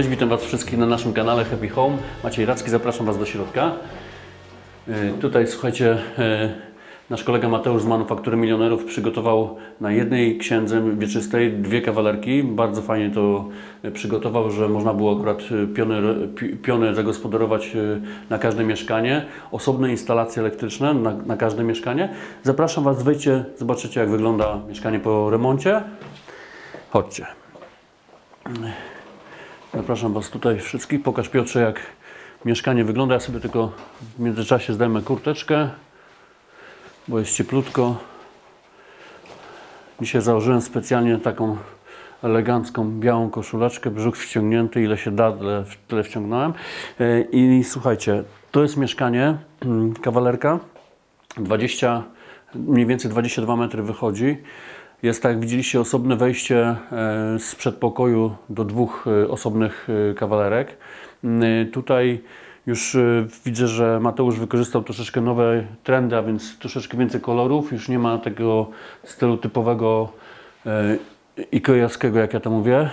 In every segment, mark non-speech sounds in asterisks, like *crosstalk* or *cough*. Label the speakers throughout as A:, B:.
A: Cześć, witam Was wszystkich na naszym kanale Happy Home. Maciej Racki, zapraszam Was do środka. Y, Tutaj słuchajcie, y, nasz kolega Mateusz z Manufaktury Milionerów przygotował na jednej księdze wieczystej dwie kawalerki. Bardzo fajnie to y, przygotował, że można było akurat piony, pi- piony zagospodarować na każde mieszkanie. Osobne instalacje elektryczne na, na każde mieszkanie. Zapraszam Was, wejdźcie, zobaczycie jak wygląda mieszkanie po remoncie. Chodźcie. Zapraszam Was tutaj wszystkich. Pokaż Piotrze, jak mieszkanie wygląda. Ja sobie tylko w międzyczasie zdejmę kurteczkę, bo jest cieplutko. Dzisiaj założyłem specjalnie taką elegancką, białą koszuleczkę, brzuch wciągnięty, ile się da, tyle, tyle wciągnąłem. E, I słuchajcie, to jest mieszkanie, mm, kawalerka, 20, mniej więcej 22 metry wychodzi. Jest, tak jak widzieliście, osobne wejście e, z przedpokoju do dwóch e, osobnych e, kawalerek. Mm, Tutaj już widzę, że Mateusz wykorzystał troszeczkę nowe trendy, a więc troszeczkę więcej kolorów. Już nie ma tego stylu typowego ikejowskiego, jak ja to mówię.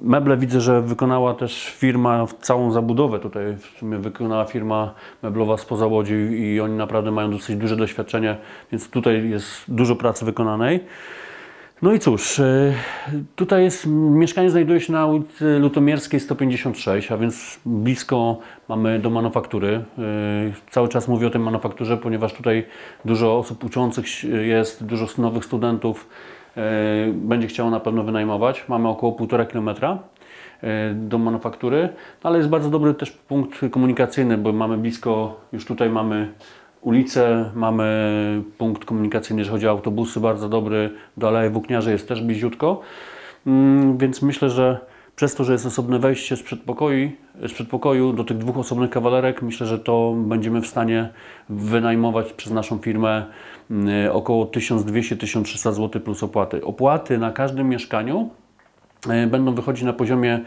A: Meble widzę, że wykonała też firma całą zabudowę tutaj w sumie wykonała firma meblowa spoza Łodzi i oni naprawdę mają dosyć duże doświadczenie, więc tutaj jest dużo pracy wykonanej. No i cóż, y, tutaj jest, mieszkanie znajduje się na ulicy Lutomierskiej 156, a więc blisko mamy do manufaktury. Y, Cały czas mówię o tej manufakturze, ponieważ tutaj dużo osób uczących jest, dużo nowych studentów będzie chciało na pewno wynajmować. Mamy około 1,5 kilometra y, do manufaktury, ale jest bardzo dobry też punkt komunikacyjny, bo mamy blisko, już tutaj mamy ulicę, mamy punkt komunikacyjny, jeżeli chodzi o autobusy, bardzo dobry, do Aleje Włókniarzy jest też bliziutko, Mm, więc myślę, że przez to, że jest osobne wejście z przedpokoju, z przedpokoju do tych dwóch osobnych kawalerek, myślę, że to będziemy w stanie wynajmować przez naszą firmę mm, około 1200-1300 zł plus opłaty. Opłaty na każdym mieszkaniu e, będą wychodzić na poziomie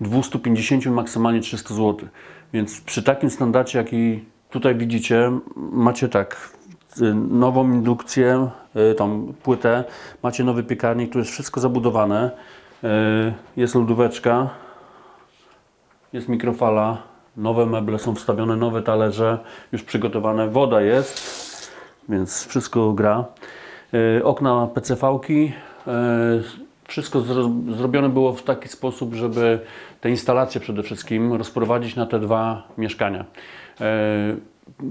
A: 250, maksymalnie 300 zł. Więc przy takim standardzie, jaki tutaj widzicie, macie tak, y, nową indukcję, y, tą płytę, macie nowy piekarnik, tu jest wszystko zabudowane, jest lodóweczka, jest mikrofala, nowe meble są wstawione, nowe talerze, już przygotowane, woda jest, więc wszystko gra. Y, Okna PCV-ki, y, wszystko zro zrobione było w taki sposób, żeby te instalacje przede wszystkim rozprowadzić na te dwa mieszkania.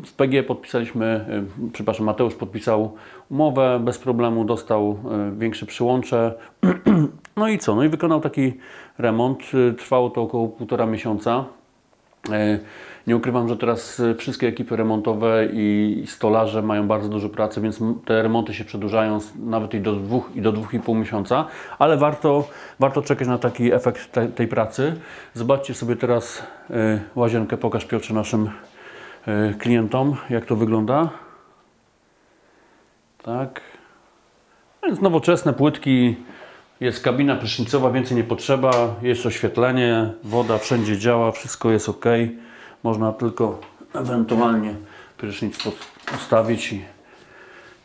A: W PG podpisaliśmy, y, przepraszam, Mateusz podpisał umowę, bez problemu dostał y, większe przyłącze. *clears throat* No i co? No i wykonał taki remont. Y, Trwało to około półtora miesiąca. Nie ukrywam, że teraz wszystkie ekipy remontowe i stolarze mają bardzo dużo pracy, więc te remonty się przedłużają nawet i do dwóch i do dwóch i pół miesiąca, ale warto, warto czekać na taki efekt te, tej pracy. Zobaczcie sobie teraz łazienkę, pokaż Piotrze naszym klientom, jak to wygląda. Tak. Więc nowoczesne płytki, jest kabina prysznicowa, więcej nie potrzeba, jest oświetlenie, woda wszędzie działa, wszystko jest ok. Można tylko ewentualnie prysznic ustawić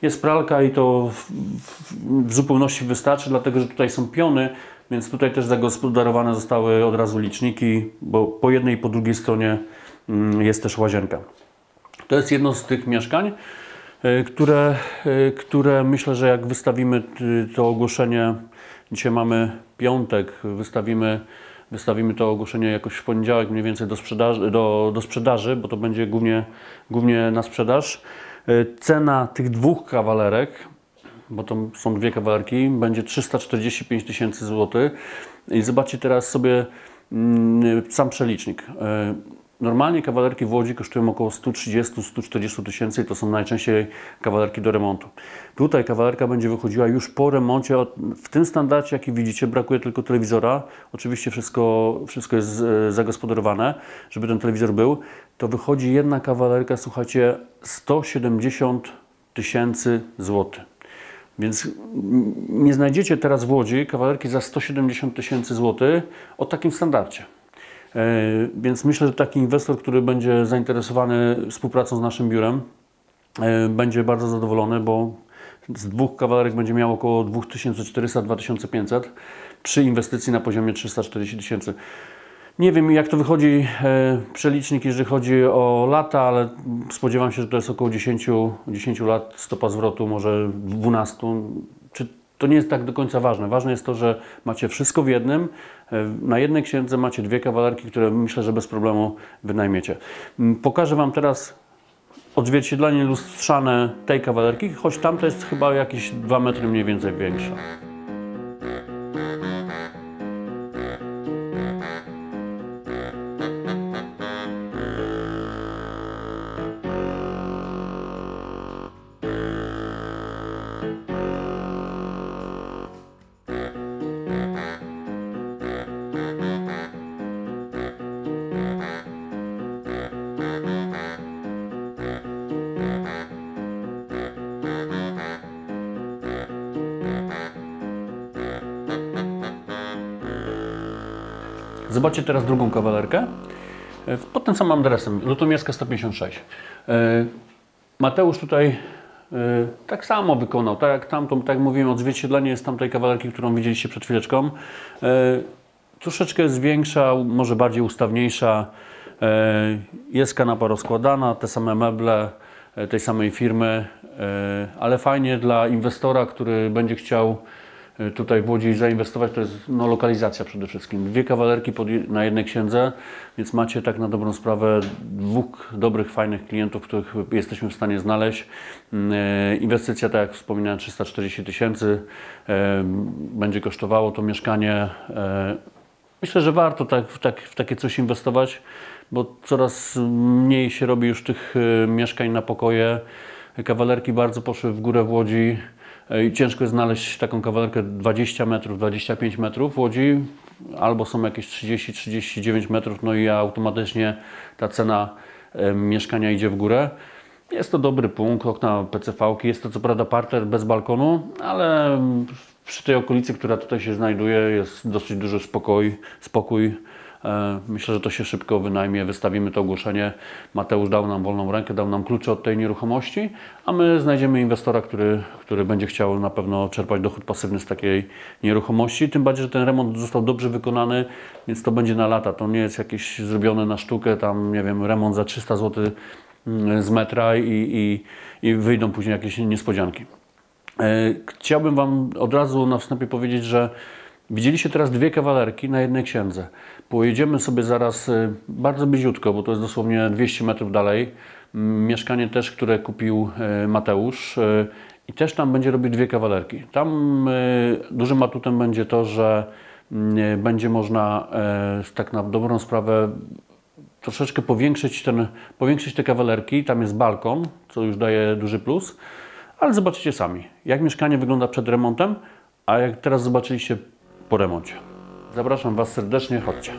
A: jest pralka i to w, w, w zupełności wystarczy, dlatego że tutaj są piony, więc tutaj też zagospodarowane zostały od razu liczniki, bo po jednej i po drugiej stronie jest też łazienka. To jest jedno z tych mieszkań, e, które, e, które myślę, że jak wystawimy to ogłoszenie, dzisiaj mamy piątek, wystawimy, wystawimy to ogłoszenie jakoś w poniedziałek mniej więcej do sprzedaży, do, do sprzedaży bo to będzie głównie, głównie na sprzedaż. E, Cena tych dwóch kawalerek, bo to są dwie kawalerki, będzie 345 tysięcy złotych. I zobaczcie teraz sobie mm, sam przelicznik. Normalnie kawalerki w Łodzi kosztują około 130-140 tysięcy i to są najczęściej kawalerki do remontu. Tutaj kawalerka będzie wychodziła już po remoncie. W tym standardzie, jaki widzicie, brakuje tylko telewizora. Oczywiście wszystko, wszystko jest e, zagospodarowane, żeby ten telewizor był. To wychodzi jedna kawalerka, słuchajcie, 170 tysięcy złotych. Więc nie znajdziecie teraz w Łodzi kawalerki za 170 tysięcy złotych o takim standardzie. E, Więc myślę, że taki inwestor, który będzie zainteresowany współpracą z naszym biurem, e, będzie bardzo zadowolony, bo z dwóch kawalerek będzie miał około 2400-2500. przy inwestycji na poziomie 340 tysięcy. Nie wiem jak to wychodzi e, przelicznik, jeżeli chodzi o lata, ale spodziewam się, że to jest około 10, 10 lat stopa zwrotu, może 12. To nie jest tak do końca ważne. Ważne jest to, że macie wszystko w jednym. E, Na jednej księdze macie dwie kawalerki, które myślę, że bez problemu wynajmiecie. M, Pokażę Wam teraz odzwierciedlenie lustrzane tej kawalerki, choć tamta jest chyba jakieś 2 metry mniej więcej większa. Zobaczcie teraz drugą kawalerkę e, pod tym samym adresem, Lutomierska 156. E, Mateusz tutaj e, tak samo wykonał, tak jak tamtą, tak jak mówiłem, odzwierciedlenie jest tamtej kawalerki, którą widzieliście przed chwileczką. Troszeczkę jest większa, może bardziej ustawniejsza. Jest kanapa rozkładana, te same meble tej samej firmy, ale fajnie dla inwestora, który będzie chciał tutaj w Łodzi zainwestować, to jest no, lokalizacja przede wszystkim. Dwie kawalerki pod, na jednej księdze, więc macie tak na dobrą sprawę dwóch dobrych, fajnych klientów, których jesteśmy w stanie znaleźć. E, Inwestycja, tak jak wspominałem, 340 tysięcy e, będzie kosztowało to mieszkanie. Myślę, że warto tak, w, tak, w takie coś inwestować, bo coraz mniej się robi już tych mieszkań na pokoje. Kawalerki bardzo poszły w górę w Łodzi i ciężko jest znaleźć taką kawalerkę 20 metrów, 25 metrów Łodzi, albo są jakieś 30-39 metrów, no i automatycznie ta cena e, mieszkania idzie w górę. Jest to dobry punkt, okna PCV-ki, jest to co prawda parter bez balkonu, ale przy tej okolicy, która tutaj się znajduje, jest dosyć duży spokój. spokój. E, Myślę, że to się szybko wynajmie, wystawimy to ogłoszenie. Mateusz dał nam wolną rękę, dał nam klucze od tej nieruchomości, a my znajdziemy inwestora, który, który będzie chciał na pewno czerpać dochód pasywny z takiej nieruchomości. Tym bardziej, że ten remont został dobrze wykonany, więc to będzie na lata. To nie jest jakieś zrobione na sztukę, tam nie wiem, remont za 300 zł mm, z metra i, i, i wyjdą później jakieś niespodzianki. E, Chciałbym Wam od razu na wstępie powiedzieć, że widzieliście teraz dwie kawalerki na jednej księdze. Pojedziemy sobie zaraz e, bardzo bliziutko, bo to jest dosłownie 200 metrów dalej. M, Mieszkanie też, które kupił e, Mateusz e, i też tam będzie robić dwie kawalerki. Tam dużym atutem będzie to, że mm, będzie można tak na dobrą sprawę troszeczkę powiększyć, ten, powiększyć te kawalerki. Tam jest balkon, co już daje duży plus. Ale zobaczycie sami, jak mieszkanie wygląda przed remontem, a jak teraz zobaczyliście po remoncie. Zapraszam Was serdecznie, chodźcie.